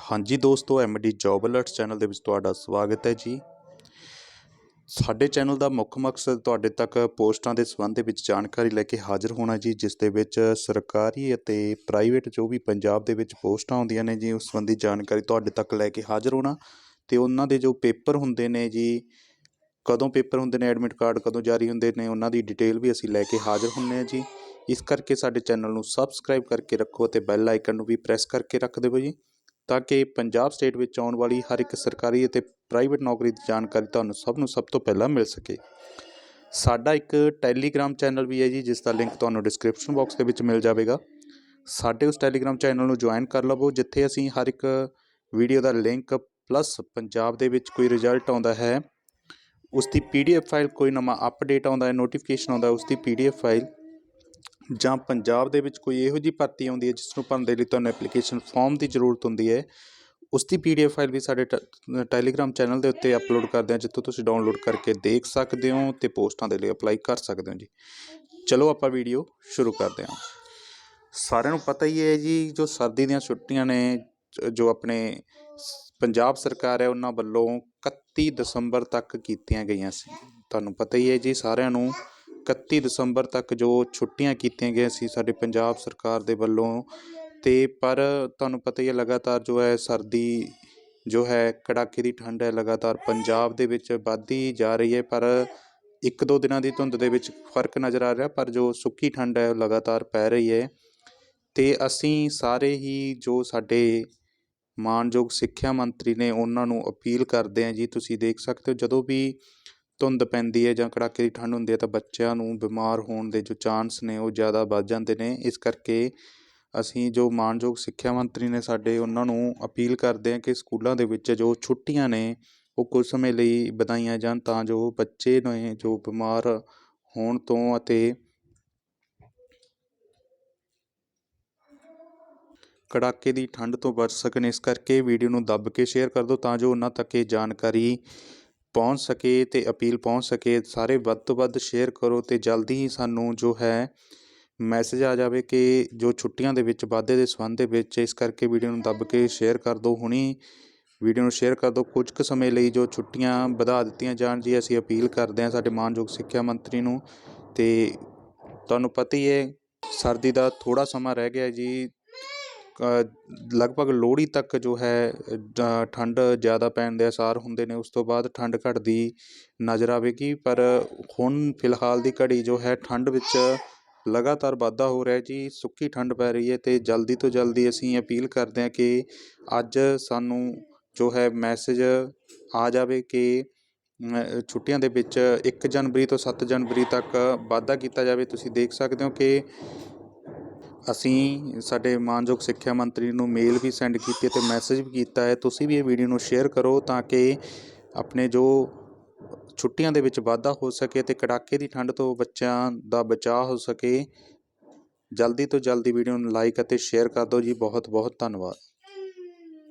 ਹਾਂਜੀ ਦੋਸਤੋ MD job alerts channel ਦੇ ਵਿੱਚ ਤੁਹਾਡਾ ਸਵਾਗਤ ਹੈ ਜੀ। ਸਾਡੇ ਚੈਨਲ ਦਾ ਮੁੱਖ ਮਕਸਦ ਤੁਹਾਡੇ ਤੱਕ ਪੋਸਟਾਂ ਦੇ ਸੰਬੰਧ ਦੇ ਵਿੱਚ ਜਾਣਕਾਰੀ ਲੈ ਕੇ ਹਾਜ਼ਰ ਹੋਣਾ ਜੀ, ਜਿਸ ਦੇ ਵਿੱਚ ਸਰਕਾਰੀ ਅਤੇ ਪ੍ਰਾਈਵੇਟ ਜੋ ਵੀ ਪੰਜਾਬ ਦੇ ਵਿੱਚ ਪੋਸਟਾਂ ਆਉਂਦੀਆਂ ਨੇ ਜੀ, ਉਸ ਸੰਬੰਧੀ ਜਾਣਕਾਰੀ ਤੁਹਾਡੇ ਤੱਕ ਲੈ ਕੇ ਹਾਜ਼ਰ ਹੋਣਾ। ਤੇ ਉਹਨਾਂ ਦੇ ਜੋ ਪੇਪਰ ਹੁੰਦੇ ਨੇ ਜੀ, ਕਦੋਂ ਪੇਪਰ ਹੁੰਦੇ ਨੇ ਐਡਮਿਟ ਕਾਰਡ ਕਦੋਂ ਜਾਰੀ ਹੁੰਦੇ ਨੇ, ਉਹਨਾਂ ਦੀ ਡਿਟੇਲ ਵੀ ਅਸੀਂ ਲੈ ਕੇ ਹਾਜ਼ਰ ਹੁੰਨੇ ਆ ਜੀ। ਇਸ ਕਰਕੇ ਸਾਡੇ ਚੈਨਲ ਨੂੰ ਸਬਸਕ੍ਰਾਈਬ ਕਰਕੇ ਰੱਖੋ ਅਤੇ ਬੈਲ ਆਈਕਨ ਨੂੰ ਵੀ ਪ੍ਰੈਸ ਕਰਕੇ ਰੱਖ ਦਿਓ ਜੀ। ਤਾਂ ਕਿ ਪੰਜਾਬ ਸਟੇਟ ਵਿੱਚ ਆਉਣ ਵਾਲੀ ਹਰ ਇੱਕ ਸਰਕਾਰੀ ਅਤੇ ਪ੍ਰਾਈਵੇਟ ਨੌਕਰੀ ਦੀ ਜਾਣਕਾਰੀ ਤੁਹਾਨੂੰ ਸਭ ਨੂੰ ਸਭ ਤੋਂ ਪਹਿਲਾਂ ਮਿਲ ਸਕੇ। ਸਾਡਾ ਇੱਕ ਟੈਲੀਗ੍ਰਾਮ ਚੈਨਲ ਵੀ ਹੈ ਜੀ, ਜਿਸ ਦਾ ਲਿੰਕ ਤੁਹਾਨੂੰ ਡਿਸਕ੍ਰਿਪਸ਼ਨ ਬਾਕਸ ਦੇ ਵਿੱਚ ਮਿਲ ਜਾਵੇਗਾ। ਸਾਡੇ ਉਸ ਟੈਲੀਗ੍ਰਾਮ ਚੈਨਲ ਨੂੰ ਜੁਆਇਨ ਕਰ ਲਵੋ, ਜਿੱਥੇ ਅਸੀਂ ਹਰ ਇੱਕ ਵੀਡੀਓ ਦਾ ਲਿੰਕ ਪਲੱਸ ਪੰਜਾਬ ਦੇ ਵਿੱਚ ਕੋਈ ਰਿਜ਼ਲਟ ਆਉਂਦਾ ਹੈ ਉਸ ਦੀ ਪੀਡੀਐਫ ਫਾਈਲ ਕੋਈ ਨਵਾਂ ਅਪਡੇਟ ਆਉਂਦਾ ਹੈ, ਨੋਟੀਫਿਕੇਸ਼ਨ ਆਉਂਦਾ ਉਸ ਦੀ ਪੀਡੀਐਫ ਫਾਈਲ ਜਾਂ ਪੰਜਾਬ ਦੇ ਵਿੱਚ ਕੋਈ ਇਹੋ ਜਿਹੀ ਭਰਤੀ ਆਉਂਦੀ ਹੈ ਜਿਸ ਨੂੰ ਭਰਨ ਦੇ ਲਈ ਤੁਹਾਨੂੰ ਐਪਲੀਕੇਸ਼ਨ ਫਾਰਮ ਦੀ ਜ਼ਰੂਰਤ ਹੁੰਦੀ ਹੈ ਉਸ ਦੀ ਪੀਡੀਐਫ ਫਾਈਲ ਵੀ ਸਾਡੇ ਟ- ਟੈਲੀਗ੍ਰਾਮ ਚੈਨਲ ਦੇ ਉੱਤੇ ਅਪਲੋਡ ਕਰਦੇ ਹਾਂ, ਜਿੱਥੋਂ ਤੁਸੀਂ ਡਾਊਨਲੋਡ ਕਰਕੇ ਦੇਖ ਸਕਦੇ ਹੋ ਤੇ ਪੋਸਟਾਂ ਦੇ ਲਈ ਅਪਲਾਈ ਕਰ ਸਕਦੇ ਹੋ ਜੀ। ਚਲੋ ਆਪਾਂ ਵੀਡੀਓ ਸ਼ੁਰੂ ਕਰਦੇ ਹਾਂ। ਸਾਰਿਆਂ ਨੂੰ ਪਤਾ ਹੀ ਹੈ ਜੀ, ਜੋ ਸਰਦੀ ਦੀਆਂ ਛੁੱਟੀਆਂ ਨੇ, ਜੋ ਆਪਣੇ ਪੰਜਾਬ ਸਰਕਾਰ ਹੈ, ਉਹਨਾਂ ਵੱਲੋਂ 31 ਦਸੰਬਰ ਤੱਕ ਕੀਤੀਆਂ ਗਈਆਂ ਸੀ। ਤੁਹਾਨੂੰ ਪਤਾ ਹੀ ਹੈ ਜੀ ਸਾਰਿਆਂ ਨੂੰ 31 ਦਸੰਬਰ ਤੱਕ ਜੋ ਛੁੱਟੀਆਂ ਕੀਤੀਆਂ ਗਈਆਂ ਸੀ ਸਾਡੇ ਪੰਜਾਬ ਸਰਕਾਰ ਦੇ ਵੱਲੋਂ, ਤੇ ਪਰ ਤੁਹਾਨੂੰ ਪਤਾ ਹੀ ਹੈ ਲਗਾਤਾਰ ਜੋ ਹੈ ਸਰਦੀ ਜੋ ਹੈ, ਕੜਾਕੇ ਦੀ ਠੰਡ ਹੈ, ਲਗਾਤਾਰ ਪੰਜਾਬ ਦੇ ਵਿੱਚ ਵੱਧਦੀ ਜਾ ਰਹੀ ਹੈ, ਪਰ ਇੱਕ ਦੋ ਦਿਨਾਂ ਦੀ ਧੁੰਦ ਦੇ ਵਿੱਚ ਫ਼ਰਕ ਨਜ਼ਰ ਆ ਰਿਹਾ, ਪਰ ਜੋ ਸੁੱਕੀ ਠੰਡ ਹੈ ਉਹ ਲਗਾਤਾਰ ਪੈ ਰਹੀ ਹੈ। ਤੇ ਅਸੀਂ ਸਾਰੇ ਹੀ ਜੋ ਸਾਡੇ ਮਾਨਯੋਗ ਸਿੱਖਿਆ ਮੰਤਰੀ ਨੇ ਉਹਨਾਂ ਨੂੰ ਅਪੀਲ ਕਰਦੇ ਹਾਂ ਜੀ, ਤੁਸੀਂ ਦੇਖ ਸਕਦੇ ਹੋ ਜਦੋਂ ਵੀ ਧੁੰਦ ਪੈਂਦੀ ਹੈ ਜਾਂ ਕੜਾਕੇ ਦੀ ਠੰਡ ਹੁੰਦੀ ਹੈ ਤਾਂ ਬੱਚਿਆਂ ਨੂੰ ਬਿਮਾਰ ਹੋਣ ਦੇ ਜੋ ਚਾਂਸ ਨੇ ਉਹ ਜ਼ਿਆਦਾ ਵੱਧ ਜਾਂਦੇ ਨੇ। ਇਸ ਕਰਕੇ ਅਸੀਂ ਜੋ ਮਾਣਯੋਗ ਸਿੱਖਿਆ ਮੰਤਰੀ ਨੇ ਸਾਡੇ ਉਹਨਾਂ ਨੂੰ ਅਪੀਲ ਕਰਦੇ ਹਾਂ ਕਿ ਸਕੂਲਾਂ ਦੇ ਵਿੱਚ ਜੋ ਛੁੱਟੀਆਂ ਨੇ ਉਹ ਕੁਝ ਸਮੇਂ ਲਈ ਵਧਾਈਆਂ ਜਾਣ ਤਾਂ ਜੋ ਬੱਚੇ ਨੇ ਜੋ ਬਿਮਾਰ ਹੋਣ ਤੋਂ ਅਤੇ ਕੜਾਕੇ ਦੀ ਠੰਡ ਤੋਂ ਬਚ ਸਕਣ। ਇਸ ਕਰਕੇ ਵੀਡੀਓ ਨੂੰ ਦੱਬ ਕੇ ਸ਼ੇਅਰ ਕਰ ਦਿਓ ਤਾਂ ਜੋ ਉਹਨਾਂ ਤੱਕ ਇਹ ਜਾਣਕਾਰੀ ਪਹੁੰਚ ਸਕੇ ਅਤੇ ਅਪੀਲ ਪਹੁੰਚ ਸਕੇ, ਸਾਰੇ ਵੱਧ ਤੋਂ ਵੱਧ ਸ਼ੇਅਰ ਕਰੋ ਅਤੇ ਜਲਦੀ ਹੀ ਸਾਨੂੰ ਜੋ ਹੈ ਮੈਸੇਜ ਆ ਜਾਵੇ ਕਿ ਜੋ ਛੁੱਟੀਆਂ ਦੇ ਵਿੱਚ, ਵਾਧੇ ਦੇ ਸੰਬੰਧ ਦੇ ਵਿੱਚ, ਇਸ ਕਰਕੇ ਵੀਡੀਓ ਨੂੰ ਦੱਬ ਕੇ ਸ਼ੇਅਰ ਕਰ ਦਿਓ। ਹੁਣੀ ਵੀਡੀਓ ਨੂੰ ਸ਼ੇਅਰ ਕਰ ਦਿਓ। ਕੁਝ ਕੁ ਸਮੇਂ ਲਈ ਜੋ ਛੁੱਟੀਆਂ ਵਧਾ ਦਿੱਤੀਆਂ ਜਾਣ ਜੀ, ਅਸੀਂ ਅਪੀਲ ਕਰਦੇ ਹਾਂ ਸਾਡੇ ਮਾਨਯੋਗ ਸਿੱਖਿਆ ਮੰਤਰੀ ਨੂੰ ਤੇ ਤੁਹਾਨੂੰ ਪਤਾ ਹੀ ਹੈ, ਸਰਦੀ ਦਾ ਥੋੜਾ ਸਮਾਂ ਰਹਿ ਗਿਆ ਜੀ ਲਗਭਗ ਲੋਹੜੀ ਤੱਕ ਜੋ ਹੈ ਠੰਡ ਜ਼ਿਆਦਾ ਪੈਣ ਦੇ ਅਸਾਰ ਹੁੰਦੇ ਨੇ, ਉਸ ਤੋਂ ਬਾਅਦ ਠੰਡ ਘਟਦੀ ਨਜ਼ਰ ਆਵੇਗੀ। ਪਰ ਹੁਣ ਫਿਲਹਾਲ ਦੀ ਘੜੀ ਜੋ ਹੈ, ਠੰਡ ਵਿੱਚ ਲਗਾਤਾਰ ਵਾਧਾ ਹੋ ਰਿਹਾ ਜੀ। ਸੁੱਕੀ ਠੰਡ ਪੈ ਰਹੀ ਹੈ ਅਤੇ ਜਲਦੀ ਤੋਂ ਜਲਦੀ ਅਸੀਂ ਅਪੀਲ ਕਰਦੇ ਹਾਂ ਕਿ ਅੱਜ ਸਾਨੂੰ ਜੋ ਹੈ ਮੈਸੇਜ ਆ ਜਾਵੇ ਕਿ ਛੁੱਟੀਆਂ ਦੇ ਵਿੱਚ ਇੱਕ ਜਨਵਰੀ ਤੋਂ ਸੱਤ ਜਨਵਰੀ ਤੱਕ ਵਾਧਾ ਕੀਤਾ ਜਾਵੇ। ਤੁਸੀਂ ਦੇਖ ਸਕਦੇ ਹੋ ਕਿ ਅਸੀਂ ਸਾਡੇ ਮਾਨਯੋਗ ਸਿੱਖਿਆ ਮੰਤਰੀ ਨੂੰ ਮੇਲ ਵੀ ਸੈਂਡ ਕੀਤੀ ਹੈ ਤੇ ਮੈਸੇਜ ਵੀ ਕੀਤਾ ਹੈ। ਤੁਸੀਂ ਵੀ ਇਹ ਵੀਡੀਓ ਨੂੰ ਸ਼ੇਅਰ ਕਰੋ ਤਾਂ ਕਿ ਆਪਣੇ ਜੋ ਛੁੱਟੀਆਂ ਦੇ ਵਿੱਚ ਵਾਧਾ ਹੋ ਸਕੇ ਤੇ ਕੜਾਕੇ ਦੀ ਠੰਡ ਤੋਂ ਬੱਚਿਆਂ ਦਾ ਬਚਾਅ ਹੋ ਸਕੇ। ਜਲਦੀ ਤੋਂ ਜਲਦੀ ਵੀਡੀਓ ਨੂੰ ਲਾਈਕ ਅਤੇ ਸ਼ੇਅਰ ਕਰ ਦਿਓ ਜੀ। ਬਹੁਤ ਬਹੁਤ ਧੰਨਵਾਦ।